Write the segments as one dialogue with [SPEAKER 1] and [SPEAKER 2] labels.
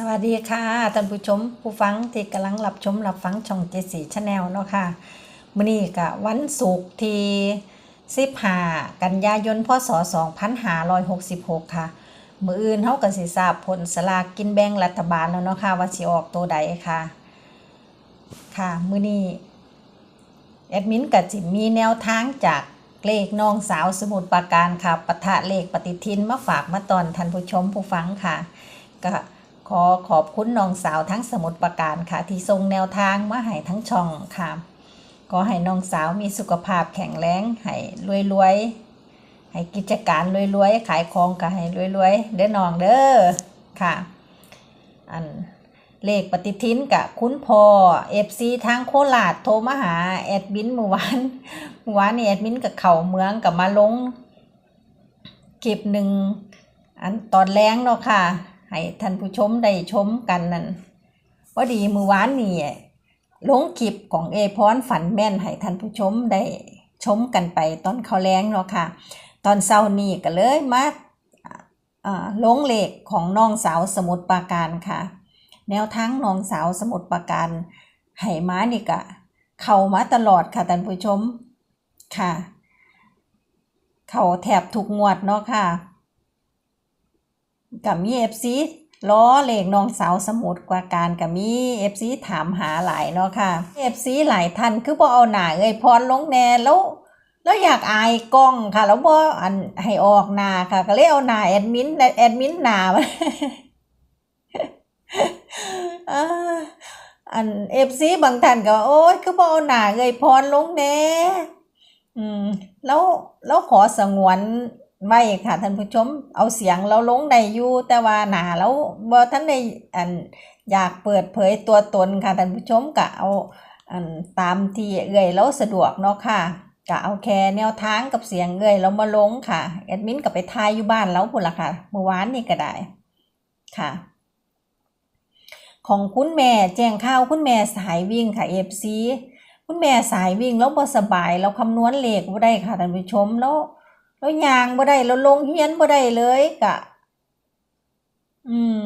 [SPEAKER 1] สวัสดีค่ะท่านผู้ชมผู้ฟังที่กำลังรับชมรับฟังช่องเจสีชาแนลเนาะค่ะมื้อนี้ก็วันศุกร์ที่15กันยายนพศ2566 ค่ะ มื้ออื่นเฮาก็สิทราบผลสลากกินแบ่งรัฐบาลแล้วเนาะค่ะว่าสิออกตัวใดค่ะ ค่ะมื้อนี้แอดมินก็สิมีแนวทางจากเลขน้องสาวสมุทรปราการค่ะปะทะเลขปฏิทินมาฝากมาตอนท่านผู้ชมผู้ฟังค่ะก็ ขอขอบคุณน้องสาวทั้งสมุทรปราการค่ะ ที่ทรงแนวทางมาให้ทั้งช่องค่ะขอให้น้องสาวมีสุขภาพแข็งแรงให้รวยๆให้กิจการรวยๆขายของก็ให้รวยๆเด้อน้องเด้อค่ะ อันเลขปฏิทินกับคุณพ่อเอฟซีทางโคราชโทรมาหาแอดมินเมื่อวานเมื่อวานนี่แอดมินกับเข่าเมืองกับมาลงคลิปหนึ่งอันตอนแรงเนาะค่ะ ให้ท่านผู้ชมได้ชมกันนั่นพอดีมือวานนี่ลงคลิปของเอพรฝันแม่นให้ท่านผู้ชมได้ชมกันไปตอนเขาแรงเนาะค่ะ ตอนเช้านี้ก็เลยมาลงเลขของน้องสาวสมุทรปราการค่ะ แนวทางน้องสาวสมุทรปราการให้มานี่ก็เข้ามาตลอดค่ะท่านผู้ชมค่ะ เขาแถบทุกงวดเนาะค่ะ กับมีเอฟซีล้อเลขน้องสาวสมุทรปราการกับมีเอฟซีถามหาหลายเนาะค่ะเอฟซีหลายท่านคือบ่เอาหน้าเอ้ยพรลงแน่แล้วแล้วอยากอายกล้องค่ะ แล้วบ่อันให้ออกหน้าค่ะ ก็เลยเอาหน้าแอดมินแอดมินหน้ามาอ่าอันเอฟซีบางท่านก็ โอ้ยคือบ่เอาหน้าเอ้ยพรลงแน่อืมแล้วแล้วขอสงวน ไว้ค่ะท่านผู้ชมเอาเสียงเราลงได้อยู่แต่ว่าหนาแล้วบ่ท่านได้อันอยากเปิดเผยตัวตนค่ะท่านผู้ชมก็เอาอันตามที่เอื้อยเราสะดวกเนาะค่ะก็เอาแค่แนวทางกับเสียงเอื้อยเรามาลงค่ะแอดมินก็ไปทายอยู่บ้านเราพุ่นละค่ะเมื่อวานนี่ก็ได้ค่ะ ของคุณแม่แจ้งข่าวคุณแม่สายวิ่งค่ะ FC คุณแม่สายวิ่งแล้วบ่สบายเราคำนวณเลขบ่ได้ค่ะท่านผู้ชมแล้ว แล้วยางบ่ได้แล้วลงเฮียนบ่ได้เลยกะ อืม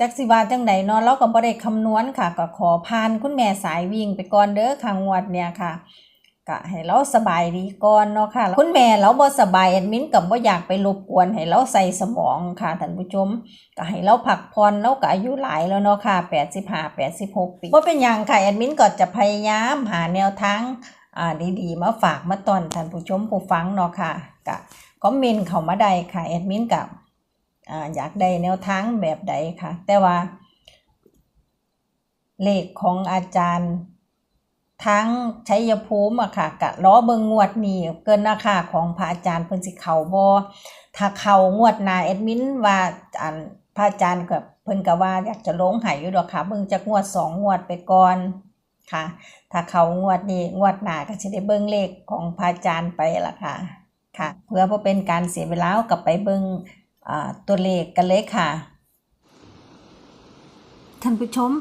[SPEAKER 1] จักสิว่าจังไดเนาะเราก็บ่ได้คำนวณค่ะ ก็ขอผ่านคุณแม่สายวิ่งไปก่อนเด้อค่ะงวดเนี่ยค่ะก็ให้เราสบายดีก่อนเนาะค่ะ คุณแม่เราบ่สบายแอดมินก็บ่อยากไปรบกวนให้เราใส่สมองค่ะท่านผู้ชมก็ให้เราพักผ่อนเราก็อายุหลายแล้วเนาะค่ะ85 86ปีบ่เป็นหยังค่ะแอดมินก็จะพยายามหาแนวทาง อ่าดีๆ มาฝากมาตอนท่านผู้ชมผู้ฟังเนาะค่ะก็คอมเมนต์เข้ามาได้ค่ะแอดมินกับอ่าอยากได้แนวทางแบบใดค่ะ แต่ว่า เลขของอาจารย์ทั้งชัยภูมิอะค่ะกะล้อเบิงงวดนี้เกินราคาของพระอาจารย์เพิ่นสิเขาบ่ถ้าเขางวดนาแอดมินว่าอันพระอาจารย์กับเพิ่นก็ว่าอยากจะลงให้อยู่ดอกค่ะเบิ่งจักงวดสองงวดไปก่อน ค่ะ ถ้าเขางวดนี้งวดหน้าก็สิได้เบิ่งเลขของพระอาจารย์ไปละค่ะ ค่ะ เพื่อบ่อเป็นการเสียเวลากลับไปเบิ่งอ่าตัวเลขกันเลยค่ะ ท่านผู้ชม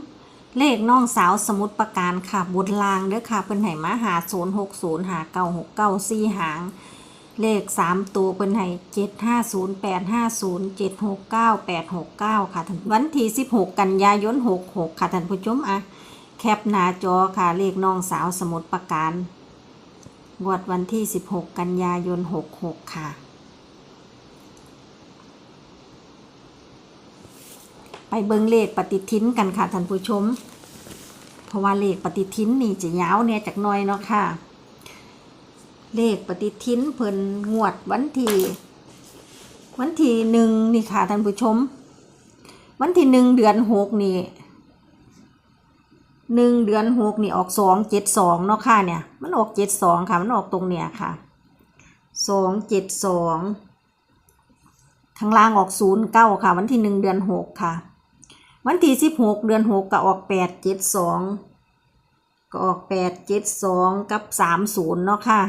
[SPEAKER 1] เลขน้องสาวสมุดประการค่ะบุตรลางเด้อค่ะเพิ่นให้มาหา060หกศูนย์หา969 4หกเก้าสี่หางเลข 3 ตัวเพิ่นให้750 850 769 869 ค่ะท่านวันที่ 16 กันยายน 66 ค่ะท่านผู้ชมอะ แคปหน้าจอค่ะเลขน้องสาวสมุดประการงวดวันที่ 16 กันยายน 66 ค่ะ ไปเบิ่งเลขปฏิทินกันค่ะท่านผู้ชม เพราะว่าเลขปฏิทินนี่จะยาวเนี่ยจากน้อยเนาะค่ะ เลขปฏิทินเพิ่นงวดวันที่วันที่หนึ่งนี่ค่ะท่านผู้ชม วันที่หนึ่งเดือนหกนี่ หนึ่งเดือนหกนี่ออกสองเจ็ดสองเนาะค่ะเนี่ย มันออกเจ็ดสองค่ะ มันออกตรงเนี่ยค่ะสองเจ็ดสองข้างล่างออกศูนย์เก้าค่ะ วันที่หนึ่งเดือนหกค่ะ วันที่สิบหกเดือนหกก็ออกแปดเจ็ดสองก็ออกแปดเจ็ดสองกับสามศูนย์เนาะค่ะ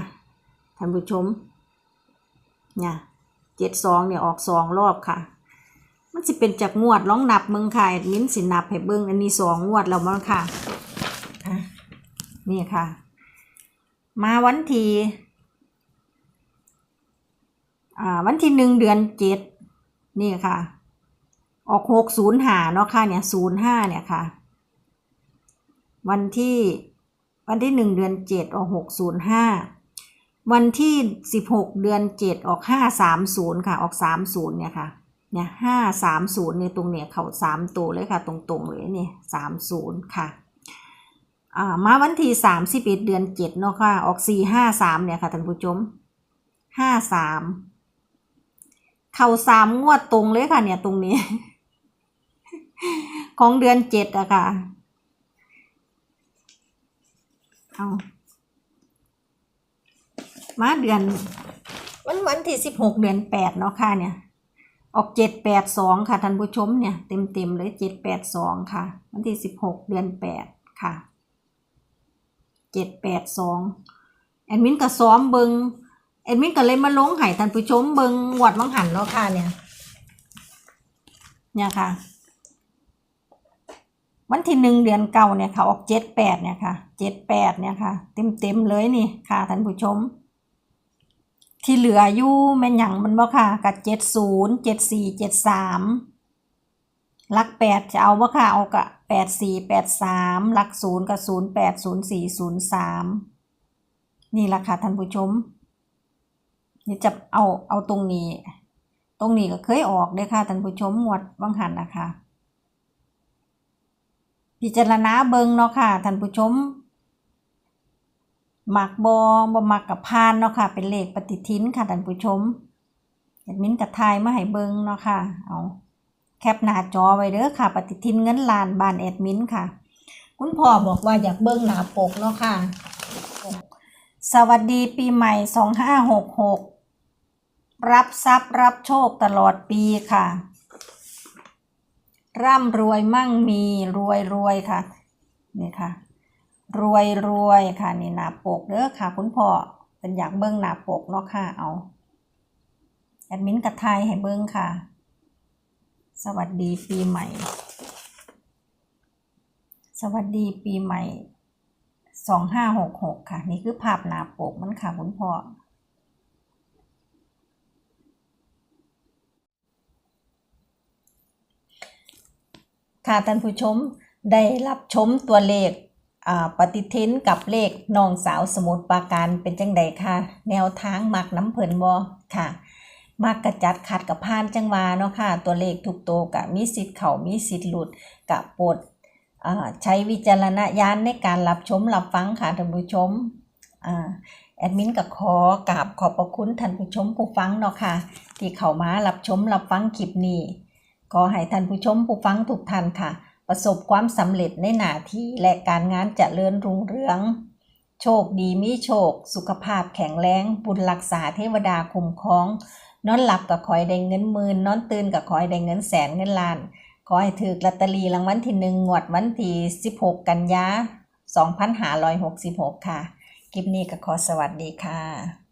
[SPEAKER 1] ท่านผู้ชมเนี่ยเจ็ดสองเนี่ยออกสองรอบค่ะ มันสิเป็นจากงวดลองนับมึงค่ะมินสินับให้เบิ้งอันนี้สองงวดแล้วมั้งค่ะนี่ค่ะ มาวันที่อ่าวันที่หนึ่งเดือนเจ็ดนี่ค่ะ ออกหกศูนย์หาเนาะค่ะเนี่ยศูนย์ห้าเนี่ยค่ะ วันที่วันที่หนึ่งเดือนเจ็ดออกหกศูนย์ห้าวันที่สิบหกเดือนเจ็ดออกห้าสามศูนย์ค่ะ ออกสามศูนย์เนี่ยค่ะ เนี่ยห้าสามศูนย์เนี่ยตรงเนี่ยเขาสามตัวเลยค่ะ ตรงๆเลยเนี่ยสามศูนย์ค่ะอ่ามาวันที่สามสิบเอ็ดเดือนเจ็ดเนาะค่ะ ออกสี่ห้าสามเนี่ยค่ะท่านผู้ชมห้าสามเข่าสามงวดตรงเลยค่ะ เนี่ยตรงนี้ ของเดือนเจ็ดอะค่ะเอามาเดือน วันวันที่สิบหกเดือนแปดเนาะค่ะเนี่ย ออกเจ็ดแปดสองค่ะท่านผู้ชมเนี่ยเต็มเต็มเลยเจ็ดแปดสองค่ะ วันที่สิบหกเดือนแปดค่ะเจ็ดแปดสองแอดมินก็ซ้อมเบิงแอดมินก็เลยมาลงให้ท่านผู้ชมเบิงงวดวังหันเนาะค่ะเนี่ยเนี่ยค่ะ วันที่หนึ่งเดือนเก่าเนี่ยค่ะออกเจ็ดแปดเนี่ยค่ะเจ็ดแปดเนี่ยค่ะ เต็มเต็มเลยนี่ค่ะท่านผู้ชม ที่เหลืออยู่แม่นหยังมันบ่ค่ะกับเจ็ดศูนย์เจ็ดสี่เจ็ดสามลักแปดจะเอาบ่ค่ะเอากะแปดสี่แปดสามลักศูนย์กับศูนย์แปดศูนย์สี่ศูนย์สามนี่ละค่ะท่านผู้ชมนี่จะเอาเอาตรงนี้ ตรงนี้ก็เคยออกเด้อค่ะท่านผู้ชมงวดวังหันนะคะ พิจารณาเบิงเนาะค่ะท่านผู้ชม มักบอบมักกับพานเนาะค่ะ เป็นเลขปฏิทินค่ะท่านผู้ชมแอดมินกับทายมาให้เบิงเนาะค่ะ เอาแคปหน้าจอไว้เด้อค่ะ ปฏิทินเงินล้านบานแอดมินค่ะ คุณพ่อบอกว่าอยากเบิงหน้าปกเนาะค่ะ สวัสดีปีใหม่สองห้าหกหกรับทรัพย์รับโชคตลอดปีค่ะ ร่ำรวยมั่งมีรวยรวยค่ะนี่ค่ะ รวยรวยค่ะนี่หน้าปกเด้อค่ะ คุณพ่อเป็นอยากเบิ้งหน้าปกเนาะค่ะเอาแอดมินกระทายให้เบิ้งค่ะ สวัสดีปีใหม่ สวัสดีปีใหม่สองห้าหกหกค่ะ นี่คือภาพหน้าปกมันค่ะคุณพ่อค่ะท่านผู้ชมได้รับชมตัวเลข ปฏิทินกับเลขน้องสาวสมุทรปาการเป็นจังใดค่ะ แนวทางมักน้ำเผินบอค่ะ มักกระจัดขัดกับพานจังวาเนาะค่ะ ตัวเลขทุกตัวกับมีสิทธิ์เขามีสิทธิ์หลุดกับโปรดใช้วิจารณญาณในการรับชมรับฟังค่ะท่านผู้ชมอแอดมินกับขอกราบขอบพระคุณท่านผู้ชมผู้ฟังเนาะค่ะ ที่เข้ามารับชมรับฟังคลิปนี้ขอให้ท่านผู้ชมผู้ฟังทุกท่านค่ะ ประสบความสำเร็จในหน้าที่และการงานจเจริญรุ่งเรือง โชคดีมีโชค สุขภาพแข็งแรง บุญรักษาเทวดาคุ้มครอง นอนหลับกับคอยได้เงินหมื่นนอนตื่นกับคอยได้เงินแสนเงินล้าน ขอให้ถือลอตเตอรี่รางวัลที่หนึ่งงวดวันที่16 กันยา2566 ค่ะ คลิปนี้ก็ขอสวัสดีค่ะ